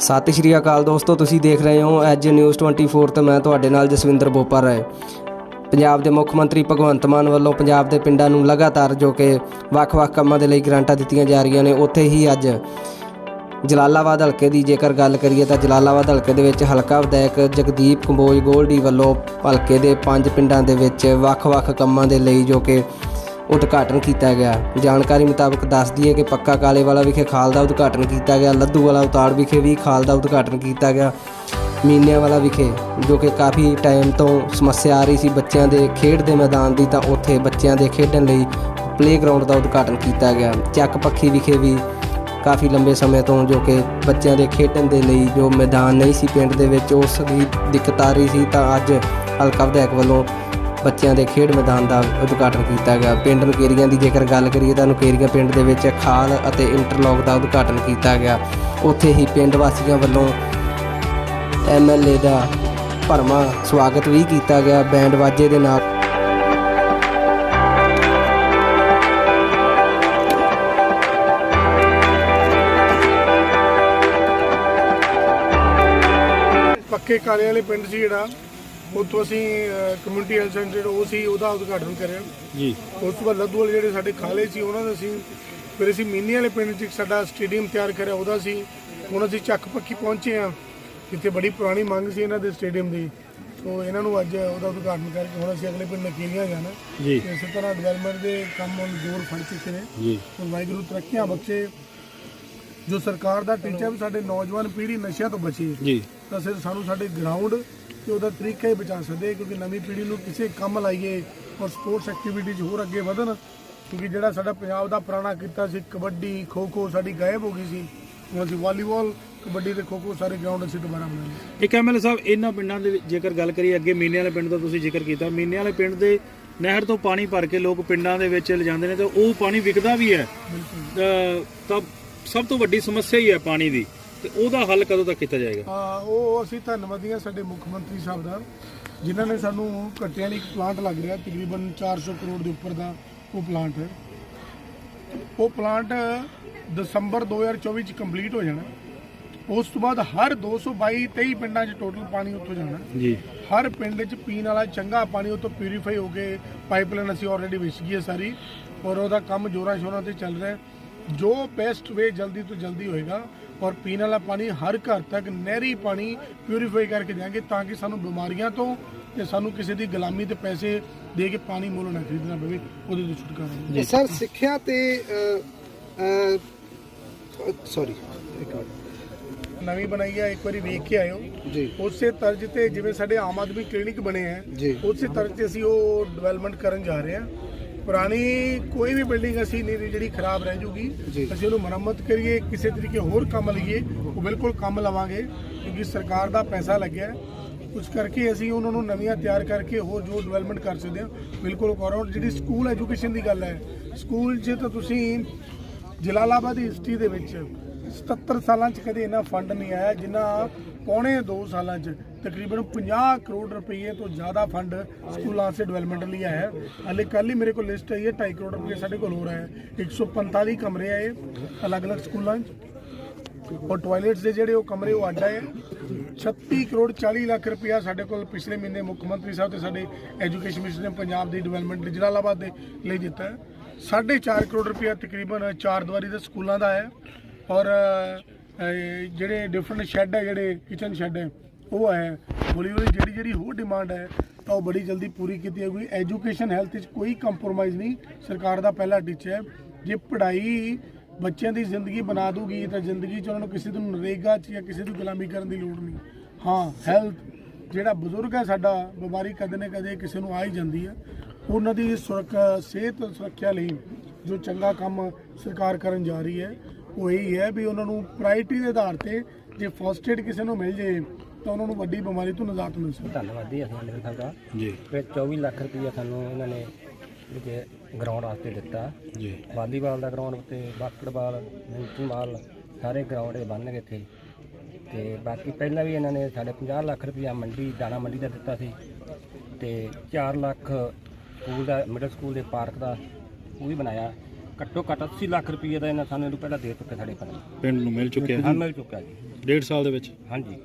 ਸਤਿ ਸ਼੍ਰੀ ਅਕਾਲ ਦੋਸਤੋ, ਤੁਸੀਂ ਦੇਖ ਰਹੇ ਹੋ ਐਜ ਨਿਊਜ਼ 24 ਤੇ ਮੈਂ ਤੁਹਾਡੇ ਨਾਲ ਜਸਵਿੰਦਰ ਬੋਪਾ ਰਾਏ। ਪੰਜਾਬ ਦੇ ਮੁੱਖ ਮੰਤਰੀ ਭਗਵੰਤ ਮਾਨ ਵੱਲੋਂ ਪੰਜਾਬ ਦੇ ਪਿੰਡਾਂ ਨੂੰ ਲਗਾਤਾਰ ਜੋ ਕਿ ਵੱਖ-ਵੱਖ ਕੰਮਾਂ ਦੇ ਲਈ ਗ੍ਰਾਂਟਾਂ ਦਿੱਤੀਆਂ ਜਾ ਰਹੀਆਂ ਨੇ, ਉੱਥੇ ਹੀ ਅੱਜ ਜਲਾਲਾਬਾਦ ਹਲਕੇ ਦੀ ਜੇਕਰ ਗੱਲ ਕਰੀਏ ਤਾਂ ਜਲਾਲਾਬਾਦ ਹਲਕੇ ਦੇ ਵਿੱਚ ਹਲਕਾ ਵਿਧਾਇਕ ਜਗਦੀਪ ਕੰਬੋਜ ਗੋਲਡੀ ਵੱਲੋਂ ਹਲਕੇ ਦੇ ਪੰਜ ਪਿੰਡਾਂ ਦੇ ਵਿੱਚ ਵੱਖ-ਵੱਖ ਕੰਮਾਂ ਦੇ ਲਈ ਜੋ ਕਿ ਉਦਘਾਟਨ ਕੀਤਾ ਗਿਆ। ਜਾਣਕਾਰੀ ਮੁਤਾਬਕ ਦੱਸਦੀ ਹੈ ਕਿ ਪੱਕਾ ਕਾਲੇ ਵਾਲਾ ਵਿਖੇ ਖਾਲ ਦਾ ਉਦਘਾਟਨ ਕੀਤਾ ਗਿਆ। ਲੱਦੂ ਵਾਲਾ ਉਤਾੜ ਵਿਖੇ ਵੀ ਖਾਲ ਦਾ ਉਦਘਾਟਨ ਕੀਤਾ ਗਿਆ। ਮੀਨਿਆਂ ਵਾਲਾ ਵਿਖੇ, ਜੋ ਕਿ ਕਾਫੀ ਟਾਈਮ ਤੋਂ ਸਮੱਸਿਆ ਆ ਰਹੀ ਸੀ ਬੱਚਿਆਂ ਦੇ ਖੇਡ ਦੇ ਮੈਦਾਨ ਦੀ, ਤਾਂ ਉੱਥੇ ਬੱਚਿਆਂ ਦੇ ਖੇਡਣ ਲਈ ਪਲੇਗਰਾਉਂਡ ਦਾ ਉਦਘਾਟਨ ਕੀਤਾ ਗਿਆ। ਚੱਕ ਪੱਖੀ ਵਿਖੇ ਵੀ ਕਾਫੀ ਲੰਬੇ ਸਮੇਂ ਤੋਂ ਜੋ ਕਿ ਬੱਚਿਆਂ ਦੇ ਖੇਡਣ ਦੇ ਲਈ ਜੋ ਮੈਦਾਨ ਨਹੀਂ ਸੀ, ਪਿੰਡ ਦੇ ਵਿੱਚ ਉਸ ਦੀ ਦਿੱਕਤ ਆ ਰਹੀ ਸੀ, ਤਾਂ ਅੱਜ ਹਲਕਾ ਵਿਧਾਇਕ ਵੱਲੋਂ ਬੱਚਿਆਂ ਦੇ ਖੇਡ ਮੈਦਾਨ ਦਾ ਉਦਘਾਟਨ ਕੀਤਾ ਗਿਆ। ਪਿੰਡ ਨਕੇਰੀਆਂ ਦੀ ਜੇਕਰ ਗੱਲ ਕਰੀਏ ਤਾਂ ਨਕੇਰੀਆਂ ਪਿੰਡ ਦੇ ਵਿੱਚ ਖਾਲ ਅਤੇ ਇੰਟਰਲੌਕ ਦਾ ਉਦਘਾਟਨ ਕੀਤਾ ਗਿਆ। ਉੱਥੇ ਹੀ ਪਿੰਡ ਵਾਸੀਆਂ ਵੱਲੋਂ ਐਮਐਲਏ ਦਾ ਭਰਮਾ ਸਵਾਗਤ ਵੀ ਕੀਤਾ ਗਿਆ। ਬੈਂਡ ਵਾਜੇ ਦੇ ਨਾਲ ਪੱਕੇ ਕਾਲੇ ਵਾਲੇ ਪਿੰਡ ਸੀ ਜਿਹੜਾ। ਉੱਥੋਂ ਅਸੀਂ ਕਮਿਊਨਿਟੀ ਹੈਲਥ ਸੈਂਟਰ ਉਹ ਸੀ ਉਹਦਾ ਉਦਘਾਟਨ ਕਰਿਆ। ਜੀ। ਉਸ ਤੋਂ ਬਾਅਦ ਲੱਦੂ ਵਾਲੇ ਜਿਹੜੇ ਸਾਡੇ ਖਾਲੇ ਸੀ ਉਹਨਾਂ ਦਾ ਅਸੀਂ ਫਿਰ ਅਸੀਂ ਮੀਨੀ ਵਾਲੇ ਪਿੰਡ 'ਚ ਇੱਕ ਸਾਡਾ ਸਟੇਡੀਅਮ ਤਿਆਰ ਕਰਿਆ ਉਹਦਾ ਸੀ। ਹੁਣ ਅਸੀਂ ਚੱਕ ਪੱਕੀ ਪਹੁੰਚੇ ਆ ਜਿੱਥੇ ਬੜੀ ਪੁਰਾਣੀ ਮੰਗ ਸੀ ਇਹਨਾਂ ਦੇ ਸਟੇਡੀਅਮ ਦੀ। ਸੋ ਇਹਨਾਂ ਨੂੰ ਅੱਜ ਉਹਦਾ ਉਦਘਾਟਨ ਕਰਕੇ ਹੁਣ ਅਸੀਂ ਅਗਲੇ ਪਿੰਡ ਨਕੀਲੀਆਂ ਜਾਣਾ। ਜੀ। ਇਸੇ ਤਰ੍ਹਾਂ ਡਿਵੈਲਪਮੈਂਟ ਦੇ ਕੰਮ ਹੁਣ ਜ਼ੋਰ ਫੜ ਚੁੱਕੇ ਨੇ। ਜੀ। ਹੁਣ ਵਾਹਿਗੁਰੂ ਤਰੱਕੀਆਂ ਬਖਸ਼ੇ। ਜੋ ਸਰਕਾਰ ਦਾ ਟੀਚਾ ਵੀ ਸਾਡੇ ਨੌਜਵਾਨ ਪੀੜ੍ਹੀ ਨਸ਼ਿਆਂ ਤੋਂ ਬਚੇ ਜੀ। ਤਾਂ ਸਿਰ ਸਾਨੂੰ ਸਾਡੇ ਗਰਾਊਂਡ ਤੇ ਉਹਦਾ ਤਰੀਕਾ ਹੀ ਬਚਾ ਸਕਦੇ ਕਿਉਂਕਿ ਨਵੀਂ ਪੀੜ੍ਹੀ ਨੂੰ ਕਿਸੇ ਕੰਮ ਲਾਈਏ ਔਰ ਸਪੋਰਟਸ ਐਕਟੀਵਿਟੀ 'ਚ ਹੋਰ ਅੱਗੇ ਵਧਣ ਕਿਉਂਕਿ ਜਿਹੜਾ ਸਾਡਾ ਪੰਜਾਬ ਦਾ ਪੁਰਾਣਾ ਕੀਤਾ ਸੀ ਕਬੱਡੀ ਖੋ ਖੋ ਸਾਡੀ ਗਾਇਬ ਹੋ ਗਈ ਸੀ ਹੁਣ ਅਸੀਂ ਵਾਲੀਬਾਲ ਕਬੱਡੀ ਤੇ ਖੋ ਖੋ ਸਾਰੇ ਗਰਾਊਂਡ ਅਸੀਂ ਦੁਬਾਰਾ ਬਣਾਏ ਇੱਕ ਐਮਐਲਏ ਸਾਹਿਬ ਇਹਨਾਂ ਪਿੰਡਾਂ ਦੇ ਜੇਕਰ ਗੱਲ ਕਰੀਏ ਅੱਗੇ ਮੀਨੇ ਵਾਲੇ ਪਿੰਡ ਦਾ ਤੁਸੀਂ ਜ਼ਿਕਰ ਕੀਤਾ ਮੀਨੇ ਵਾਲੇ ਪਿੰਡ ਦੇ ਨਹਿਰ ਤੋਂ ਪਾਣੀ ਭਰ ਕੇ ਲੋਕ ਪਿੰਡਾਂ ਦੇ ਵਿੱਚ ਲਿਜਾਂਦੇ ਨੇ ਤੇ ਉਹ ਪਾਣੀ ਵਿਕਦਾ ਵੀ ਹੈ। ਤਾਂ ਸਭ ਤੋਂ ਵੱਡੀ ਸਮੱਸਿਆ ਹੀ ਹੈ ਪਾਣੀ ਦੀ। ਤੇ ਉਹਦਾ ਹੱਲ ਕਦੋਂ ਤੱਕ ਕੀਤਾ ਜਾਏਗਾ? ਹਾਂ ਉਹ ਅਸੀਂ ਧੰਨਵਾਦੀ ਹਾਂ ਸਾਡੇ ਮੁੱਖ ਮੰਤਰੀ ਸਾਹਿਬ ਦਾ ਜਿਨ੍ਹਾਂ ਨੇ ਸਾਨੂੰ ਘੱਟਿਆਂ ਲਈ ਇੱਕ ਪਲਾਂਟ ਲੱਗ ਰਿਹਾ ਤਕਰੀਬਨ 400 ਕਰੋੜ ਦੇ ਉੱਪਰ ਦਾ ਉਹ ਪਲਾਂਟ ਹੈ। ਉਹ ਪਲਾਂਟ ਦਸੰਬਰ 2024 ਚ ਕੰਪਲੀਟ ਹੋ ਜਾਣਾ। ਉਸ ਤੋਂ ਬਾਅਦ ਹਰ 222 23 ਪਿੰਡਾਂ 'ਚ ਟੋਟਲ ਪਾਣੀ ਉੱਥੋਂ ਜਾਣਾ। ਜੀ। ਹਰ ਪਿੰਡ 'ਚ ਪੀਣ ਵਾਲਾ ਚੰਗਾ ਪਾਣੀ ਉੱਥੋਂ ਪਿਊਰੀਫਾਈ ਹੋ ਕੇ ਪਾਈਪਲਾਈਨ ਅਸੀਂ ਆਲਰੇਡੀ ਵਿਛ ਗਈ ਹੈ ਸਾਰੀ ਔਰ ਉਹਦਾ ਕੰਮ ਜੋਰਾਂ ਸ਼ੋਰਾਂ ਤੇ ਚੱਲ ਰਿਹਾ ਜੋ ਬੈਸਟ ਵੇ ਜਲਦੀ ਤੋਂ ਜਲਦੀ ਹੋਏਗਾ ਔਰ ਪੀਣ ਵਾਲਾ ਪਾਣੀ ਹਰ ਘਰ ਤੱਕ ਨਹਿਰੀ ਪਾਣੀ ਪਿਊਰੀਫਾਈ ਕਰਕੇ ਦੇਵਾਂਗੇ ਤਾਂ ਕਿ ਸਾਨੂੰ ਬਿਮਾਰੀਆਂ ਤੋਂ ਤੇ ਸਾਨੂੰ ਕਿਸੇ ਦੀ ਗੁਲਾਮੀ ਤੇ ਪੈਸੇ ਦੇ ਕੇ ਪਾਣੀ ਮੁੱਲ ਨਾ ਖਰੀਦਣਾ ਪਵੇ ਉਹਦੇ ਤੋਂ ਛੁਟਕਾਰਾ ਮਿਲੇ। ਸਰ ਸਿੱਖਿਆ ਤੇ ਸੌਰੀ ਇੱਕ ਮਿੰਟ। ਨਵੀਂ ਬਣਾਈ ਹੈ ਇੱਕ ਵਾਰੀ ਵੇਖ ਕੇ ਆਇਓ। ਜੀ। ਉਸੇ ਤਰਜ਼ ਤੇ ਜਿਵੇਂ ਸਾਡੇ ਆਮ ਆਦਮੀ ਕਲੀਨਿਕ ਬਣੇ ਹੈ ਜੀ। ਉਸੇ ਤਰਜ਼ ਤੇ ਅਸੀਂ ਉਹ ਡਿਵੈਲਪਮੈਂਟ ਕਰਨ ਜਾ ਰਹੇ ਹਾਂ ਪੁਰਾਣੀ ਕੋਈ ਵੀ ਬਿਲਡਿੰਗ ਅਸੀਂ ਨਹੀਂ ਜਿਹੜੀ ਖਰਾਬ ਰਹਿ ਜੂਗੀ ਜੀ। ਅਸੀਂ ਉਹਨੂੰ ਮੁਰੰਮਤ ਕਰੀਏ ਕਿਸੇ ਤਰੀਕੇ ਹੋਰ ਕੰਮ ਲਈਏ ਉਹ ਬਿਲਕੁਲ ਕੰਮ ਲਵਾਂਗੇ ਕਿਉਂਕਿ ਸਰਕਾਰ ਦਾ ਪੈਸਾ ਲੱਗਿਆ ਹੈ ਕੁਝ ਕਰਕੇ ਅਸੀਂ ਉਹਨਾਂ ਨੂੰ ਨਵੀਆਂ ਤਿਆਰ ਕਰਕੇ ਹੋਰ ਜੋ ਡਿਵੈਲਪਮੈਂਟ ਕਰ ਸਕਦੇ ਹਾਂ ਬਿਲਕੁਲ ਕਰੋ ਜਿਹੜੀ ਸਕੂਲ ਐਜੂਕੇਸ਼ਨ ਦੀ ਗੱਲ ਹੈ ਸਕੂਲ 'ਚ ਤਾਂ ਤੁਸੀਂ ਜਲਾਲਾਬਾਦ ਦੀ ਹਿਸਟਰੀ ਦੇ ਵਿੱਚ 77 ਸਾਲਾਂ 'ਚ ਕਦੇ ਇੰਨਾ ਫੰਡ ਨਹੀਂ ਆਇਆ, ਜਿੰਨਾ ਪੌਣੇ 2 ਸਾਲਾਂ 'ਚ ਤਕਰੀਬਨ 50 ਕਰੋੜ ਰੁਪਏ ਤੋਂ ਜ਼ਿਆਦਾ ਫੰਡ ਸਕੂਲਾਂ ਸੇ ਡਿਵੈਲਪਮੈਂਟ ਲਈ ਆਇਆ ਹੈ। ਹਾਲੇ ਕੱਲ ਹੀ ਮੇਰੇ ਕੋਲ ਲਿਸਟ ਆਈ ਹੈ 2.5 ਕਰੋੜ ਰੁਪਏ ਸਾਡੇ ਕੋਲ ਹੋ। ਰਿਹਾ ਹੈ 145 ਕਮਰੇ ਆਏ, ਅਲੱਗ-ਅਲੱਗ ਸਕੂਲਾਂ 'ਚ। ਔਰ ਟਾਇਲਟਸ ਦੇ ਜਿਹੜੇ ਉਹ ਕਮਰੇ, ਉਹ ਅੱਡ ਆਏ 36 ਕਰੋੜ 40 ਲੱਖ ਰੁਪਇਆ ਸਾਡੇ ਕੋਲ ਪਿਛਲੇ ਮਹੀਨੇ ਮੁੱਖ ਮੰਤਰੀ ਸਾਹਿਬ ਤੇ ਸਾਡੇ ਐਜੂਕੇਸ਼ਨ ਮਿਨਿਸਟਰ ਨੇ ਪੰਜਾਬ ਦੀ ਡਿਵੈਲਪਮੈਂਟ ਲਈ, ਜਲਾਲਾਬਾਦ ਦੇ ਲਈ ਦਿੱਤਾ ਹੈ। 4.5 ਕਰੋੜ ਰੁਪਇਆ ਤਕਰੀਬਨ ਚਾਰ ਦੀਵਾਰੀ ਦੇ ਸਕੂਲਾਂ ਦਾ ਹੈ। ਔਰ ਜਿਹੜੇ ਡਿਫਰੈਂਟ ਸ਼ੈੱਡ ਹੈ, ਜਿਹੜੇ ਕਿਚਨ ਸ਼ੈੱਡ ਹੈ, ਉਹ ਹੈ। ਹੌਲੀ ਹੌਲੀ ਜਿਹੜੀ ਜਿਹੜੀ ਹੋਰ ਡਿਮਾਂਡ ਹੈ, ਤਾਂ ਉਹ ਬੜੀ ਜਲਦੀ ਪੂਰੀ ਕੀਤੀ ਜਾਊਗੀ। ਐਜੂਕੇਸ਼ਨ ਹੈਲਥ 'ਚ ਕੋਈ ਕੰਪਰੋਮਾਈਜ਼ ਨਹੀਂ। ਸਰਕਾਰ ਦਾ ਪਹਿਲਾ ਟੀਚਾ ਹੈ। ਜੇ ਪੜ੍ਹਾਈ ਬੱਚਿਆਂ ਦੀ ਜ਼ਿੰਦਗੀ ਬਣਾ ਦੂਗੀ ਤਾਂ ਜ਼ਿੰਦਗੀ 'ਚ ਉਹਨਾਂ ਨੂੰ ਕਿਸੇ ਨੂੰ ਨਰੇਗਾ 'ਚ ਜਾਂ ਕਿਸੇ ਦੀ ਗੁਲਾਮੀ ਕਰਨ ਦੀ ਲੋੜ ਨਹੀਂ। ਹਾਂ ਹੈਲਥ ਜਿਹੜਾ ਬਜ਼ੁਰਗ ਹੈ, ਸਾਡਾ ਬਿਮਾਰੀ ਕਦੇ ਨਾ ਕਦੇ ਕਿਸੇ ਨੂੰ ਆ ਹੀ ਜਾਂਦੀ ਹੈ। ਉਹਨਾਂ ਦੀ ਸੁਰੱਖਿਆ ਸਿਹਤ ਸੁਰੱਖਿਆ ਲਈ ਜੋ ਚੰਗਾ ਕੰਮ ਸਰਕਾਰ ਕਰਨ ਜਾ ਰਹੀ ਹੈ ਉਹ ਇਹੀ ਹੈ ਵੀ ਉਹਨਾਂ ਨੂੰ ਪ੍ਰਾਇੋਰਟੀ ਦੇ ਆਧਾਰ ਤੇ ਜੇ ਫਸਟ ਏਡ ਕਿਸੇ ਨੂੰ ਮਿਲ ਜੇ ਤਾਂ ਉਹਨਾਂ ਨੂੰ ਵੱਡੀ ਬਿਮਾਰੀ ਤੋਂ ਨਿਜਾਤ ਮਿਲ ਸਕਦੀ ਹੈ। ਧੰਨਵਾਦੀ ਅਸੀਂ ਮੇਰੇ ਸਾਹਿਬ ਦਾ। ਜੀ। ਫਿਰ 24 ਲੱਖ ਰੁਪਈਆ ਸਾਨੂੰ ਇਹਨਾਂ ਨੇ ਜਿਹੜੇ ਗਰਾਊਂਡ ਵਾਸਤੇ ਦਿੱਤਾ। ਜੀ। ਵਾਲੀਬਾਲ ਦਾ ਗਰਾਊਂਡ ਤੇ ਬਾਸਕਟਬਾਲ ਮਿੰਟੀਬਾਲ ਸਾਰੇ ਗਰਾਊਂਡ ਇਹ ਬਣ ਗਏ ਇੱਥੇ। ਤੇ ਬਾਕੀ ਪਹਿਲਾਂ ਵੀ ਇਹਨਾਂ ਨੇ ਸਾਡੇ 50 ਲੱਖ ਰੁਪਈਆ ਮੰਡੀ ਦਾਣਾ ਮੰਡੀ ਦਾ ਦਿੱਤਾ ਸੀ। ਤੇ 4 ਲੱਖ ਸਕੂਲ ਦਾ ਮਿਡਲ ਸਕੂਲ ਦੇ ਪਾਰਕ ਦਾ ਉਹ ਵੀ ਬਣਾਇਆ। ਘੱਟੋ ਘੱਟ 80 ਲੱਖ ਰੁਪਈਏ ਦਾ ਇਹਨਾਂ ਸਾਨੂੰ ਇਹਨੂੰ ਪਹਿਲਾਂ ਦੇ ਚੁੱਕੇ ਸਾਡੇ ਪਿੰਡ ਪਿੰਡ ਨੂੰ ਮਿਲ ਚੁੱਕਿਆ ਹਾਂ। ਮਿਲ ਚੁੱਕਾ ਜੀ। ਡੇਢ ਸਾਲ ਦੇ ਵਿੱਚ? ਹਾਂਜੀ।